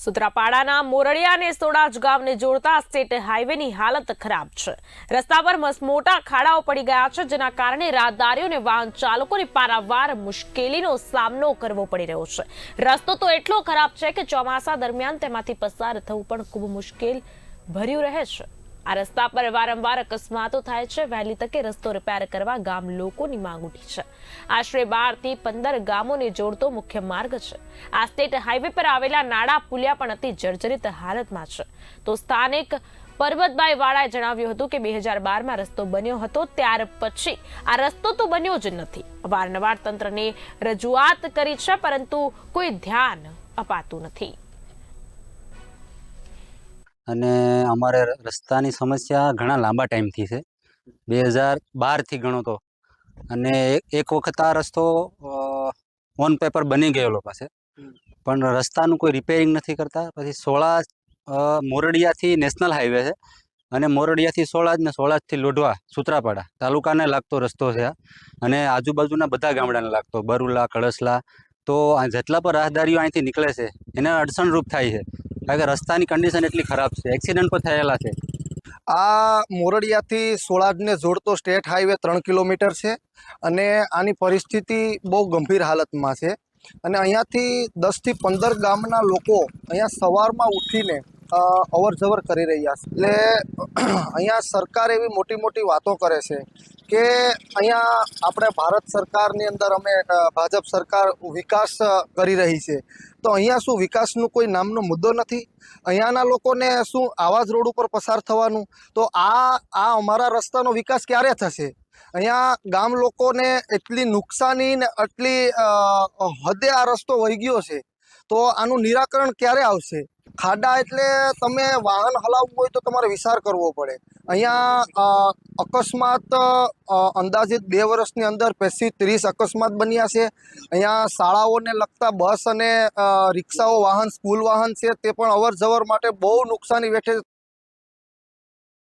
સુત્રાપાડાના મોરડિયા અને સોડાજ ગામને જોડતા સ્ટેટ હાઈવેની હાલત ખરાબ છે. રસ્તા પર મોટા ખાડાઓ પડી ગયા છે, જેના કારણે રાહદારીઓ અને વાહન ચાલકોને પારાવાર મુશ્કેલીનો સામનો કરવો પડી રહ્યો છે. રસ્તો તો એટલો ખરાબ છે કે ચોમાસા દરમિયાન તેમાંથી પસાર થવું પણ ખૂબ મુશ્કેલ ભર્યું રહે છે. આ રસ્તા પર વારંવાર અકસ્માતો થાય છે. વહેલી તકે રસ્તો રિપેર કરવા ગામ લોકોની માંગ ઉઠી છે. આશરે બારથી પંદર ગામોને જોડતો મુખ્ય માર્ગ છે. આ સ્ટેટ હાઈવે પર આવેલા નાડા પુલિયા પણ અતિ જર્જરિત હાલતમાં છે. તો સ્થાનિક પરબતભાઈ વાળાએ જણાવ્યું હતું કે બે હજાર બારમાં રસ્તો બન્યો હતો. ત્યાર પછી આ રસ્તો તો બન્યો જ નથી. વારંવાર તંત્રને રજૂઆત કરી છે, પરંતુ કોઈ ધ્યાન અપાતું નથી. અને અમારે રસ્તાની સમસ્યા ઘણા લાંબા ટાઈમથી છે. બે હજાર બારથી ગણો તો. અને એક- વખત આ રસ્તો ઓન પેપર બની ગયેલો પાસે. પણ રસ્તાનું કોઈ રિપેરિંગ નથી કરતા. પછી સોળા મોરડિયાથી નેશનલ હાઈવે છે. અને મોરડિયાથી સોળાજ ને સોળાજથી લોઢવા સુત્રાપાડા તાલુકાને લાગતો રસ્તો છે અને આજુબાજુના બધા ગામડાને લાગતો. બરુલા, કળસલા તો જેટલા પણ રાહદારીઓ અહીંથી નીકળે છે, એને અડચણરૂપ થાય છે. કારણ કે રસ્તાની કન્ડિશન એટલી ખરાબ છે. એક્સિડન્ટ પણ થયેલા છે. આ મોરડિયાથી સોળાજને જોડતો સ્ટેટ હાઈવે ત્રણ કિલોમીટર છે અને આની પરિસ્થિતિ બહુ ગંભીર હાલતમાં છે. અને અહીંયાથી દસથી પંદર ગામના લોકો અહીંયા સવારમાં ઉઠીને અવર જવર કરી રહ્યા છે. એટલે અહીંયા સરકાર એવી મોટી મોટી વાતો કરે છે કે અહીંયા આપણે ભારત સરકારની અંદર અમે ભાજપ સરકાર વિકાસ કરી રહી છે. તો અહીંયા શું વિકાસનું કોઈ નામનો મુદ્દો નથી? અહીંયાના લોકોને શું આવા જ રોડ ઉપર પસાર થવાનું? તો આ આ અમારા રસ્તાનો વિકાસ ક્યારે થશે? અહીંયા ગામ લોકોને એટલી નુકસાની ને એટલી હદે આ રસ્તો વહી ગયો છે. તો આનું નિરાકરણ ક્યારે આવશે? ખાડા એટલે તમે વાહન હલાવવું હોય તો તમારે વિચાર કરવો પડે. અહીંયા અકસ્માત અંદાજિત બે વર્ષની અંદર પેસી ત્રીસ અકસ્માત બન્યા છે. અહીંયા શાળાઓને લગતા બસ અને રિક્ષાઓ વાહન, સ્કૂલ વાહન છે તે પણ અવર માટે બહુ નુકસાની વેઠે